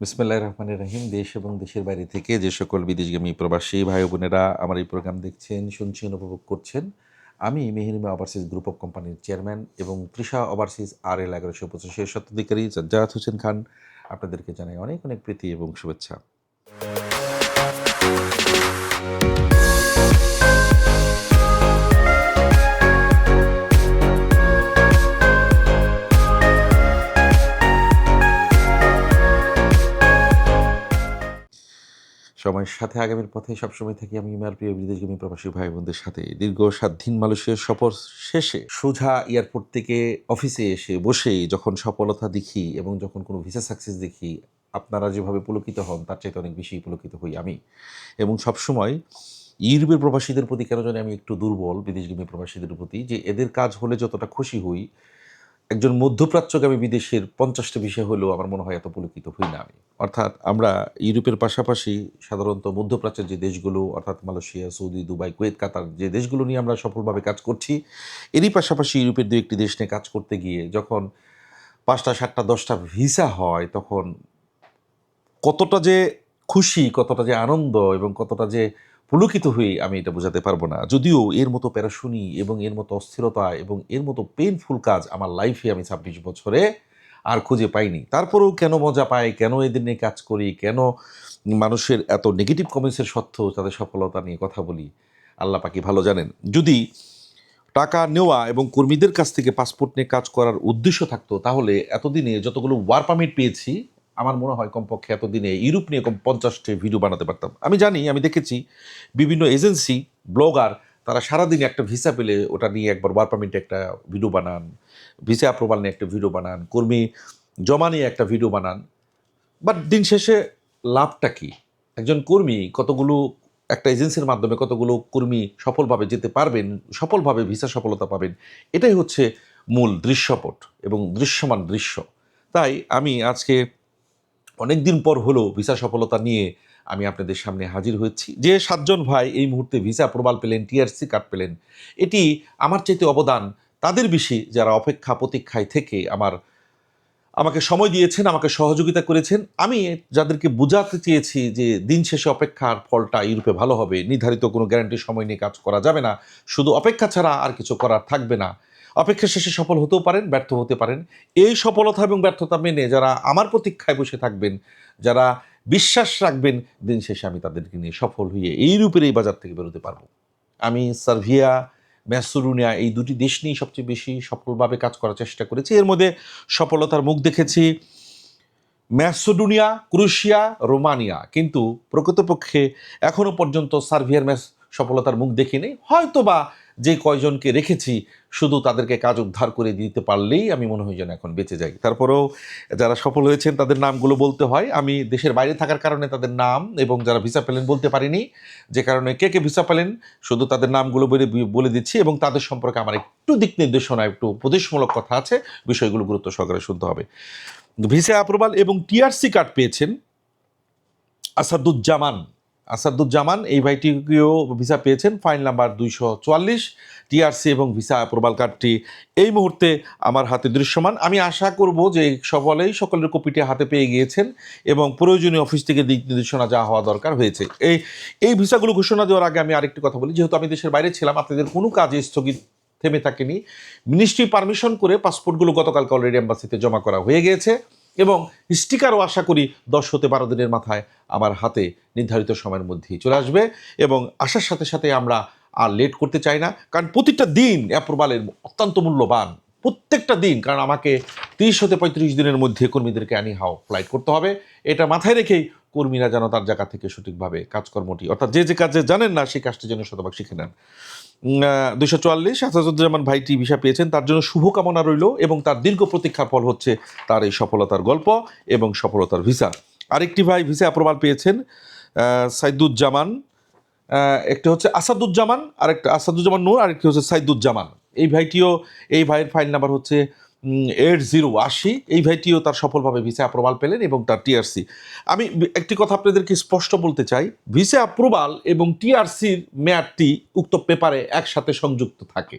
বিসমুল্লাহ রহমানের রহিম। দেশ এবং দেশের বাইরে থেকে যে সকল বিদেশগামী প্রবাসী ভাই বোনেরা আমার এই প্রোগ্রাম দেখছেন, শুনছেন, উপভোগ করছেন, আমি মেহেরিমা ওভারসিজ গ্রুপ অফ কোম্পানির চেয়ারম্যান এবং তৃষা ওভারসিজ আর এল এগারোশো পঁচাশি স্বত্বাধিকারী সাজ্জাদ হোসেন খান। আপনাদেরকে জানাই অনেক অনেক প্রীতি এবং শুভেচ্ছা। সময়ের সাথে আগামীর পথে সবসময় থাকি আমি আমার প্রিয় বিদেশগামী প্রবাসী ভাই বোনদের সাথে। দীর্ঘ সাত দিন মালয়েশিয়ার সফর শেষে সোজা এয়ারপোর্ট থেকে অফিসে এসে বসে যখন সফলতা দেখি এবং যখন কোনো ভিসা সাকসেস দেখি, আপনারা যেভাবে পুলকিত হন, তার চাইতে অনেক বেশি পুলকিত হই আমি। এবং সবসময় ইউরোপের প্রবাসীদের প্রতি কেন জানি আমি একটু দুর্বল বিদেশগামী প্রবাসীদের প্রতি, যে এদের কাজ হলে যতটা খুশি হই একজন মধ্যপ্রাচ্যগামী বিদেশের পঞ্চাশটা বিষয় হলেও আমার মনে হয় এত পুলকিত হই না আমি। অর্থাৎ আমরা ইউরোপের পাশাপাশি সাধারণত মধ্যপ্রাচ্যের যে দেশগুলো, অর্থাৎ Malaysia, Saudi, Dubai, Kuwait, Qatar, যে দেশগুলো নিয়ে আমরা সফলভাবে কাজ করছি, এরই পাশাপাশি ইউরোপের দু একটি দেশ নিয়ে কাজ করতে গিয়ে যখন পাঁচটা, সাতটা, দশটা ভিসা হয়, তখন কতটা যে খুশি, কতটা যে আনন্দ এবং কতটা যে পুলকিত হয়ে আমি এটা বোঝাতে পারব না। যদিও এর মতো প্যারাশুনি এবং এর মতো অস্থিরতা এবং এর মতো পেইনফুল কাজ আমার লাইফে আমি ছাব্বিশ বছরে আর খুঁজে পাইনি। তারপরেও কেন মজা পাই, কেন এদের নিয়ে কাজ করি, কেন মানুষের এত নেগেটিভ কমেন্টসের সত্ত্বেও তাদের সফলতা নিয়ে কথা বলি, আল্লাহ পাকি ভালো জানেন? যদি টাকা নেওয়া এবং কর্মীদের কাছ থেকে পাসপোর্ট নিয়ে কাজ করার উদ্দেশ্য থাকতো, তাহলে এতদিনে যতগুলো ওয়ার পারমিট পেয়েছি আমার মনে হয় কমপক্ষে এতদিনে ইউরোপ নিয়ে কম পঞ্চাশটি ভিডিও বানাতে পারতাম। আমি জানি, আমি দেখেছি বিভিন্ন এজেন্সি, ব্লগার, তারা সারাদিন একটা ভিসা পেলে ওটা নিয়ে একবার ওয়ার পারমিটে একটা ভিডিও বানান ভিসা অ্যাপ্রুভাল নিয়ে একটা ভিডিও বানান, কর্মী জমা নিয়ে একটা ভিডিও বানান। বাট দিন শেষে লাভটা কি? একজন কর্মী কতগুলো একটা এজেন্সির মাধ্যমে কতগুলো কর্মী সফলভাবে যেতে পারবেন, সফলভাবে ভিসা সফলতা পাবেন, এটাই হচ্ছে মূল দৃশ্যপট এবং দৃশ্যমান দৃশ্য। তাই আমি আজকে অনেক দিন পর হলো ভিসা সফলতা নিয়ে আমি আপনাদের সামনে হাজির হয়েছি। যে সাতজন ভাই এই মুহূর্তে ভিসা প্রবাল পেলেন, টিআরসি কার্ড পেলেন, এটি আমার চাইতে অবদান। তাদের বেশি যারা অপেক্ষা প্রতীক্ষায় থেকে আমার, আমাকে সময় দিয়েছেন, আমাকে সহযোগিতা করেছেন, আমি যাদেরকে বোঝাতে চেয়েছি যে দিন শেষে অপেক্ষার ফলটা ইউরোপে ভালো হবে, নির্ধারিত কোনো গ্যারান্টি সময় নিয়ে কাজ করা যাবে না, শুধু অপেক্ষা ছাড়া আর কিছু করার থাকবে না। অপেক্ষা শেষে সফল হতেও পারেন, ব্যর্থ হতে পারেন। এই সফলতা এবং ব্যর্থতা মেনে যারা আমার প্রতীক্ষায় বসে থাকবেন, যারা বিশ্বাস রাখবেন, দিন শেষে আমি তাদেরকে নিয়ে সফল হয়ে এই রূপের এই বাজার থেকে বেরোতে পারব। আমি সার্ভিয়া, ম্যাসুরুনিয়া এই দুটি দেশ নিয়েই সবচেয়ে বেশি সফলভাবে কাজ করার চেষ্টা করেছি। এর মধ্যে সফলতার মুখ দেখেছি ম্যাসোডোনিয়া ক্রুশিয়া, রোমানিয়া। কিন্তু প্রকৃতপক্ষে এখনও পর্যন্ত সার্ভিয়ার ম্যাচ সফলতার মুখ দেখিনি। হয়তোবা যে কয়জনকে রেখেছি, শুধু তাদেরকে কাজ উদ্ধার করে দিতে পারলেই আমি মনে হয় যেন এখন বেঁচে যাই। তারপরেও যারা সফল হয়েছেন, তাদের নামগুলো বলতে হয়। আমি দেশের বাইরে থাকার কারণে তাদের নাম এবং যারা ভিসা পেলেন বলতে পারিনি। যে কারণে কে কে ভিসা পেলেন, শুধু তাদের নামগুলো বলে বলে দিচ্ছি এবং তাদের সম্পর্কে আমার একটু দিক নির্দেশনা, একটু উপদেশমূলক কথা আছে, বিষয়গুলো গুরুত্ব সহকারে শুনতে হবে। ভিসা অ্যাপ্রুভাল এবং টিআরসি কার্ড পেয়েছেন আসাদুজ্জামান। আসাদুজ্জামান, এই ভাইটিকেও ভিসা পেয়েছেন ফাইল নাম্বার দুইশো চুয়াল্লিশ টিআরসি এবং ভিসা অ্যাপ্রুভাল কার্ডটি এই মুহূর্তে আমার হাতে দৃশ্যমান। আমি আশা করব যে সকলেই সকলের কপিটি হাতে পেয়ে গিয়েছেন এবং প্রয়োজনীয় অফিস থেকে দিক নির্দেশনা যা হওয়া দরকার হয়েছে। এই এই ভিসাগুলো ঘোষণা দেওয়ার আগে আমি আরেকটি কথা বলি। যেহেতু আমি দেশের বাইরে ছিলাম, আপনাদের কোনো কাজে স্থগিত থেমে থাকেনি। মিনিস্ট্রি পারমিশন করে পাসপোর্টগুলো গতকালকে অলরেডি এম্বাসিতে জমা করা হয়ে গিয়েছে। এবং স্টিকারও আশা করি দশ হতে বারো দিনের মাথায় আমার হাতে নির্ধারিত সময়ের মধ্যেই চলে আসবে এবং আসার সাথে সাথে আমরা আর লেট করতে চাই না, কারণ প্রতিটা দিন অ্যাপ্রুভালের অত্যন্ত মূল্যবান। প্রত্যেকটা দিন, কারণ আমাকে তিরিশ হতে পঁয়ত্রিশ দিনের মধ্যে কর্মীদেরকে আনি হাও ফ্লাইট করতে হবে। এটা মাথায় রেখেই কর্মীরা যেন তার জায়গা থেকে সঠিকভাবে কাজকর্মটি, অর্থাৎ যে যে কাজে জানেন না, সেই কাজটি যেন শতভাগ শিখে নেন। দুশো চুয়াল্লিশ আসাদুজ্জামান ভাইটি ভিসা পেয়েছেন, তার জন্য শুভকামনা রইল এবং তার দীর্ঘ প্রতীক্ষার ফল হচ্ছে তার এই সফলতার গল্প এবং সফলতার ভিসা। আরেকটি ভাই ভিসা অ্যাপ্রুভাল পেয়েছেন সাইদুজ্জামান একটি হচ্ছে আসাদুজ্জামান, আরেকটা আসাদুজ্জামান নূর, আরেকটি হচ্ছে সাইদুজ্জামান। এই ভাইটিও, এই ভাইয়ের ফাইল নাম্বার হচ্ছে এইট জিরো আশি এই ভাইটিও তার সফলভাবে ভিসা অ্যাপ্রুভাল পেলেন এবং তার টিআরসি আমি একটি কথা আপনাদেরকে স্পষ্ট বলতে চাই ভিসা অ্যাপ্রুভাল এবং টিআরসির মেয়াদটি উক্ত পেপারে একসাথে সংযুক্ত থাকে।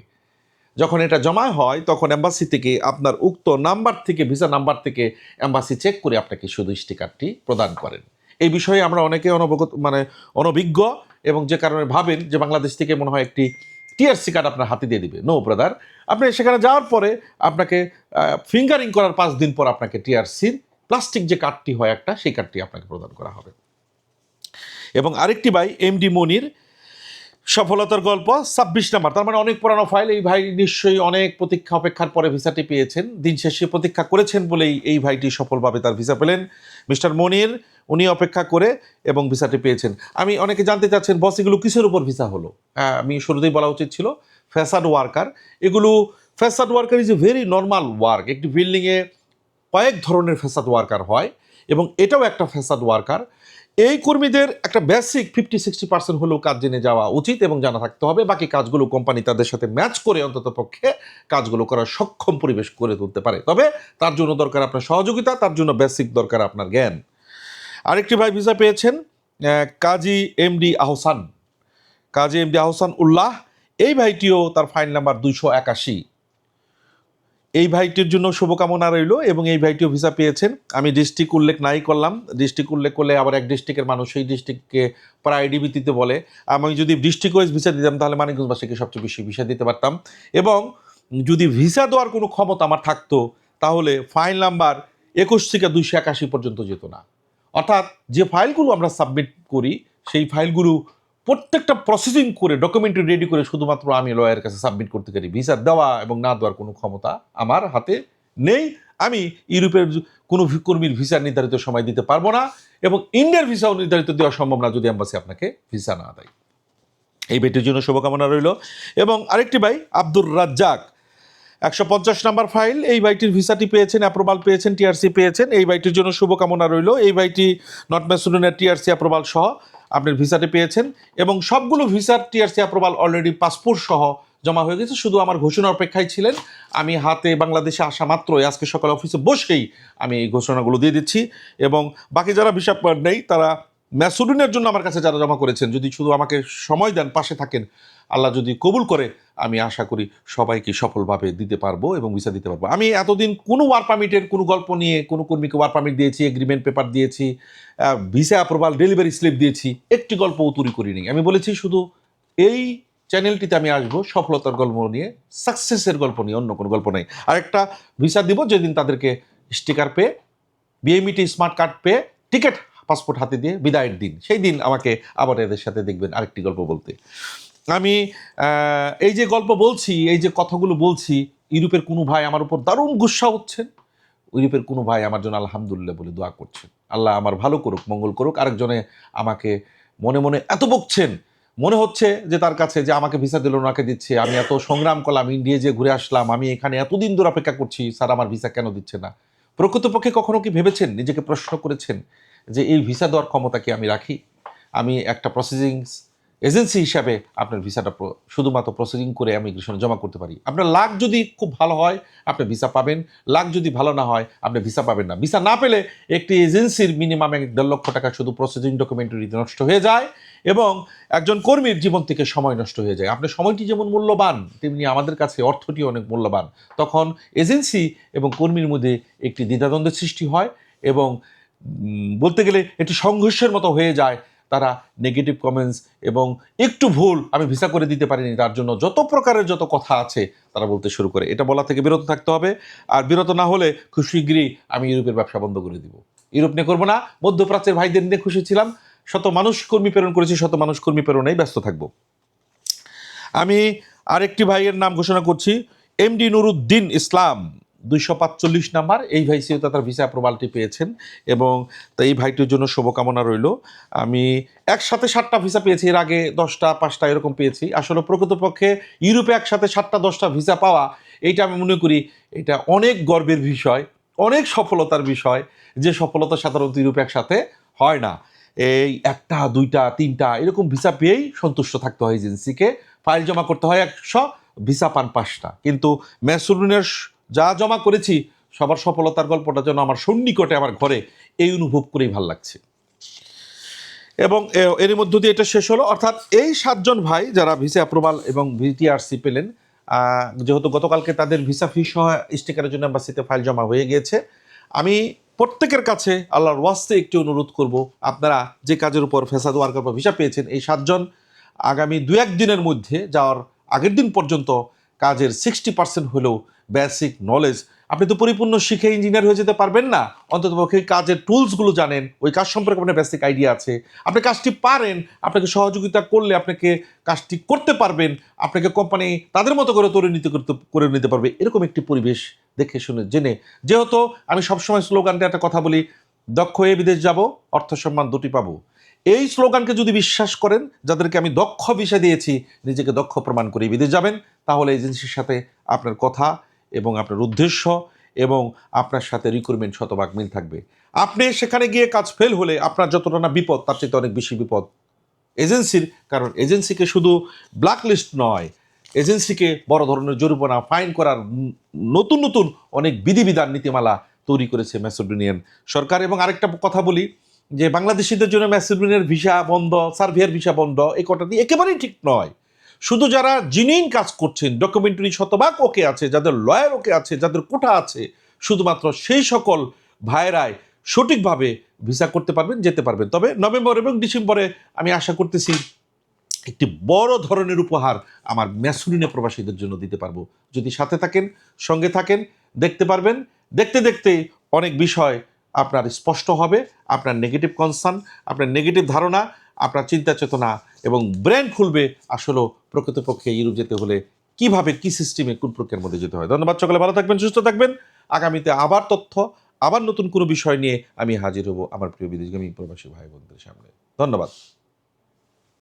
যখন এটা জমা হয়, তখন অ্যাম্বাসি থেকে আপনার উক্ত নাম্বার থেকে ভিসা নাম্বার থেকে অ্যাম্বাসি চেক করে আপনাকে শুধু স্টিকারটি প্রদান করেন। এই বিষয়ে আমরা অনেকে অনবগত মানে অনভিজ্ঞ এবং যে কারণে ভাবেন যে বাংলাদেশ থেকে মনে হয় একটি টিআরসি কার্ড আপনার হাতে দিয়ে দিবে। নো ব্রাদার আপনি সেখানে যাওয়ার পরে আপনাকে ফিঙ্গারিং করার পাঁচ দিন পর আপনাকে টিআরসির প্লাস্টিক যে কার্ডটি হয় একটা, সেই কার্ডটি আপনাকে প্রদান করা হবে। এবং আরেকটি ভাই এমডি মনির সফলতার গল্প, ছাব্বিশ নাম্বার। তার মানে অনেক পুরানো ফাইল। এই ভাই নিশ্চয়ই অনেক প্রতীক্ষা অপেক্ষার পরে ভিসাটি পেয়েছেন। দিন শেষে প্রতীক্ষা করেছেন বলেই এই ভাইটি সফলভাবে তার ভিসা পেলেন। মিস্টার মনির, উনি অপেক্ষা করে এবং ভিসাটি পেয়েছেন। আমি অনেকে জানতে চাচ্ছেন, বস, এগুলো কিসের উপর ভিসা হলো? আমি শুরুতেই বলা উচিত ছিল ফ্যাসাড ওয়ার্কার। এগুলো facade worker is a very normal work একটি বিল্ডিংয়ে কয়েক ধরনের ফ্যাসাদ ওয়ার্কার হয় এবং এটাও একটা ফ্যাসাদ ওয়ার্কার। এই কর্মীদের একটা বেসিক ফিফটি সিক্সটি পার্সেন্ট হলেও কাজ জেনে যাওয়া উচিত এবং জানা থাকতে হবে। বাকি কাজগুলো কোম্পানি তাদের সাথে ম্যাচ করে অন্তত পক্ষে কাজগুলো করার সক্ষম পরিবেশ করে তুলতে পারে। তবে তার জন্য দরকার আপনার সহযোগিতা, তার জন্য বেসিক দরকার আপনার জ্ঞান। আরেকটি ভাই ভিসা পেয়েছেন কাজী এমডি আহসান। কাজী এমডি আহসান উল্লাহ, এই ভাইটিও তার ফাইল নাম্বার দুইশো একাশি। এই ভাইটির জন্য শুভকামনা রইল এবং এই ভাইটিও ভিসা পেয়েছেন। আমি ডিস্ট্রিক্ট উল্লেখ নাই করলাম। ডিস্ট্রিক্ট উল্লেখ করলে আবার এক ডিস্ট্রিক্টের মানুষ সেই ডিস্ট্রিক্টকে প্রায়োরিটি ভিত্তিতে বলে। আমি যদি ডিস্ট্রিক্ট ওয়াইজ ভিসা দিতাম তাহলে মানিকগঞ্জবাসীকে সবচেয়ে বেশি ভিসা দিতে পারতাম। এবং যদি ভিসা দেওয়ার কোনো ক্ষমতা আমার থাকতো, তাহলে ফাইল নাম্বার একুশ থেকে দুইশো একাশি পর্যন্ত যেত না। অর্থাৎ যে ফাইলগুলো আমরা সাবমিট করি, সেই ফাইলগুলো প্রত্যেকটা প্রসেসিং করে ডকুমেন্টারি রেডি করে শুধুমাত্র আমি লয়ারের কাছে সাবমিট করতে পারি। ভিসা দেওয়া এবং না দেওয়ার কোনো ক্ষমতা আমার হাতে নেই। আমি ইউরোপের কোনো কর্মীর ভিসা নির্ধারিত সময় দিতে পারব না এবং ইন্ডিয়ার ভিসাও নির্ধারিত দেওয়া সম্ভব না যদি অ্যাম্বাসি আপনাকে ভিসা না দেয়। এই বেটির জন্য শুভকামনা রইল। এবং আরেকটি ভাই, আব্দুর রাজ্জাক। একশো পঞ্চাশ নাম্বার ফাইল এই বাইটির ভিসাটি পেয়েছেন অ্যাপ্রুভাল পেয়েছেন টিআরসি পেয়েছেন। এই বাইটির জন্য শুভকামনা রইল। এই বাইটি নট ম্যাসুডেনের টিআরসি অ্যাপ্রুভাল সহ আপনার ভিসাটি পেয়েছেন এবং সবগুলো ভিসার টিআরসি অ্যাপ্রুভাল অলরেডি পাসপোর্ট সহ জমা হয়ে গেছে। শুধু আমার ঘোষণার অপেক্ষায় ছিলেন। আমি হাতে বাংলাদেশে আসা মাত্রই আজকে সকাল অফিসে বসেই আমি এই ঘোষণাগুলো দিয়ে দিচ্ছি এবং বাকি যারা ভিসা নেই, তারা ম্যাসুডিনের জন্য আমার কাছে যারা জমা করেছেন, যদি শুধু আমাকে সময় দেন, পাশে থাকেন, আল্লাহ যদি কবুল করে আমি আশা করি সবাইকে সফলভাবে দিতে পারব এবং ভিসা দিতে পারব। আমি এতদিন কোনো ওয়ার পারমিটের কোনো গল্প নিয়ে, কোনো কর্মীকে ওয়ার পারমিট দিয়েছি এগ্রিমেন্ট পেপার দিয়েছি ভিসা অ্যাপ্রুভাল ডেলিভারি স্লিপ দিয়েছি, একটি গল্প উতুরি করিনি। আমি বলেছি শুধু এই চ্যানেলটিতে আমি আসব, সফলতার গল্প নিয়ে সাকসেসের গল্প নিয়ে, অন্য কোনো গল্প নেই। আরেকটা ভিসা দিব যেদিন তাদেরকে স্টিকার পেয়ে বিএমইটি স্মার্ট কার্ড পেয়ে টিকিট পাসপোর্ট হাতে দিয়ে বিদায়ের দিন। সেই দিন আমাকে আবার এদের সাথে দেখবেন, আরেকটি গল্প বলতে। আমি এই যে গল্প বলছি, এই যে কথাগুলো বলছি, ইউরোপের কোনো ভাই আমার উপর দারুণ গুসা হচ্ছেন। ইউরোপের কোনো ভাই আমার জন্য আলহামদুলিল্লাহ বলে দোয়া করছেন। আল্লাহ আমার ভালো করুক, মঙ্গল করুক, আরেকজনে আমাকে মনে মনে এত বকছেন। মনে হচ্ছে যে তার কাছে যে আমাকে ভিসা দিল, ওনাকে দিচ্ছে। আমি এত সংগ্রাম করলাম, ইন্ডিয়া যে ঘুরে আসলাম, আমি এখানে এতদিন ধরে অপেক্ষা করছি, স্যার আমার ভিসা কেন দিচ্ছে না? প্রকৃতপক্ষে কখনো কি ভেবেছেন? নিজেকে প্রশ্ন করেছেন যে এই ভিসা দেওয়ার ক্ষমতা কি আমি রাখি? আমি একটা প্রসেসিং এজেন্সি হিসাবে আপনার ভিসাটা শুধুমাত্র প্রসেসিং করে ইমিগ্রেশনে জমা করতে পারি। আপনার লাখ যদি খুব ভালো হয়, আপনি ভিসা পাবেন। লাখ যদি ভালো না হয়, আপনি ভিসা পাবেন না। ভিসা না পেলে একটি এজেন্সির মিনিমাম এক দেড় লক্ষ টাকা শুধু প্রসেসিং ডকুমেন্টারিতে নষ্ট হয়ে যায় এবং একজন কর্মীর জীবন থেকে সময় নষ্ট হয়ে যায়। আপনার সময়টি যেমন মূল্যবান, তেমনি আমাদের কাছে অর্থটি অনেক মূল্যবান। তখন এজেন্সি এবং কর্মীর মধ্যে একটি দ্বিধাদ্বন্দ্বের সৃষ্টি হয় এবং বলতে গেলে একটি সংঘর্ষের মতো হয়ে যায় তারা নেগেটিভ কমেন্টস এবং একটু ভুল আমি ভিসা করে দিতে পারিনি তার জন্য যত প্রকারের যত কথা আছে তারা বলতে শুরু করে। এটা বলা থেকে বিরত থাকতে হবে। আর বিরত না হলে খুব শীঘ্রই আমি ইউরোপের ব্যবসা বন্ধ করে দিব। ইউরোপ নিয়ে করব না, মধ্যপ্রাচ্যের ভাইদের নিয়ে খুশি ছিলাম। শত মানুষ কর্মী প্রেরণ করেছি, শত মানুষ কর্মী প্রেরণেই ব্যস্ত থাকব। আমি আরেকটি ভাইয়ের নাম ঘোষণা করছি এমডি নুরুদ্দিন ইসলাম। দুইশো পাঁচচল্লিশ নাম্বার, এই ভাই সিও তার ভিসা অ্যাপ্রুভালটি পেয়েছেন এবং তা এই ভাইটির জন্য শুভকামনা রইল। আমি একসাথে সাতটা ভিসা পেয়েছি, এর আগে দশটা, পাঁচটা এরকম পেয়েছি। আসলে প্রকৃতপক্ষে ইউরোপে একসাথে সাতটা, দশটা ভিসা পাওয়া, এইটা আমি মনে করি এটা অনেক গর্বের বিষয়, অনেক সফলতার বিষয় যে সফলতা সাধারণত ইউরোপে একসাথে হয় না। এই একটা, দুইটা, তিনটা এরকম ভিসা পেয়েই সন্তুষ্ট থাকতে হয় এজেন্সিকে ফাইল জমা করতে হয় একশো ভিসা পান পাঁচটা। কিন্তু ম্যাসুরিনের যা জমা করেছি, সবার সফলতার গল্পটা যেন আমার সন্নিকটে আমার ঘরে এই অনুভব করেই ভালো লাগছে। এবং এর মধ্য দিয়ে এটা শেষ হলো। অর্থাৎ এই সাতজন ভাই যারা ভিসা অ্যাপ্রুভাল এবং ভিটিআরসি পেলেন যেহেতু গতকালকে তাদের ভিসা ফি সহ স্টিকারের জন্য অ্যাম্বাসিতে ফাইল জমা হয়ে গিয়েছে, আমি প্রত্যেকের কাছে আল্লাহর ওয়াস্তে একটি অনুরোধ করব, আপনারা যে কাজের উপর ফেসাদ ওয়ার্কার বা ভিসা পেয়েছেন, এই সাতজন আগামী দু এক দিনের মধ্যে যাওয়ার আগের দিন পর্যন্ত কাজের সিক্সটি পার্সেন্ট হলেও বেসিক নলেজ আপনি তো পরিপূর্ণ শিখে ইঞ্জিনিয়ার হয়ে যেতে পারবেন না। অন্তত পক্ষে কাজের টুলসগুলো জানেন, ওই কাজ সম্পর্কে আপনার বেসিক আইডিয়া আছে। আপনি কাজটি পারেন, আপনাকে সহযোগিতা করলে আপনাকে কাজটি করতে পারবেন, আপনাকে কোম্পানি তাদের মতো করে তৈরি নিতে করতে, করে নিতে পারবে, এরকম একটি পরিবেশ দেখে শুনে, জেনে। যেহেতু আমি সবসময় স্লোগানটা একটা কথা বলি, দক্ষ হয়ে বিদেশ যাব অর্থ সম্মান দুটি পাবো। এই স্লোগানকে যদি বিশ্বাস করেন, যাদেরকে আমি দক্ষ বিষয় দিয়েছি, নিজেকে দক্ষ প্রমাণ করে বিদেশ যাবেন, তাহলে এজেন্সির সাথে আপনার কথা এবং আপনার উদ্দেশ্য এবং আপনার সাথে রিক্রুটমেন্ট শতভাগ মিল থাকবে। আপনি সেখানে গিয়ে কাজ ফেল হলে আপনার যতটা না বিপদ, তার চেয়ে অনেক বেশি বিপদ। এজেন্সির, কারণ এজেন্সিকে শুধু ব্ল্যাক লিস্ট নয়, এজেন্সিকে বড় ধরনের জরিমানা ফাইন করার নতুন নতুন অনেক বিধিবিধান, নীতিমালা তৈরি করেছে ম্যাসেডোনিয়ান সরকার। এবং আরেকটা কথা বলি যে বাংলাদেশিদের জন্য ম্যাসেডোনিয়ার ভিসা বন্ধ সার্ভিয়ার ভিসা বন্ধ, এই কথাটি একেবারেই ঠিক নয়। শুধু যারা জিনিন কাজ করছেন, ডকুমেন্টারি শতভাগ ওকে আছে, যাদের লয়ার ওকে আছে, যাদের কোঠা আছে, শুধুমাত্র সেই সকল ভাইরাই সঠিকভাবে ভিসা করতে পারবেন, যেতে পারবেন। তবে নভেম্বর এবং ডিসেম্বরে আমি আশা করতেছি একটি বড় ধরনের উপহার আমার ম্যাসুরিনে প্রবাসীদের জন্য দিতে পারব। যদি সাথে থাকেন, সঙ্গে থাকেন, দেখতে পারবেন, দেখতে দেখতে অনেক বিষয় আপনার স্পষ্ট হবে, আপনার নেগেটিভ কনসার্ন আপনার নেগেটিভ ধারণা, আপনার চিন্তা চেতনা এবং ব্রেন খুলবে আসলে প্রকৃতপক্ষে ইউরোপ যেতে হলে কীভাবে, কি সিস্টেমে কোন প্রক্রিয়ার মধ্যে যেতে হয়। ধন্যবাদ সকালে, ভালো থাকবেন, সুস্থ থাকবেন। আগামীতে আবার তথ্য, আবার নতুন কোনো বিষয় নিয়ে আমি হাজির হব আমার প্রিয় বিদেশগামী প্রবাসী ভাই বোনদের সামনে। ধন্যবাদ।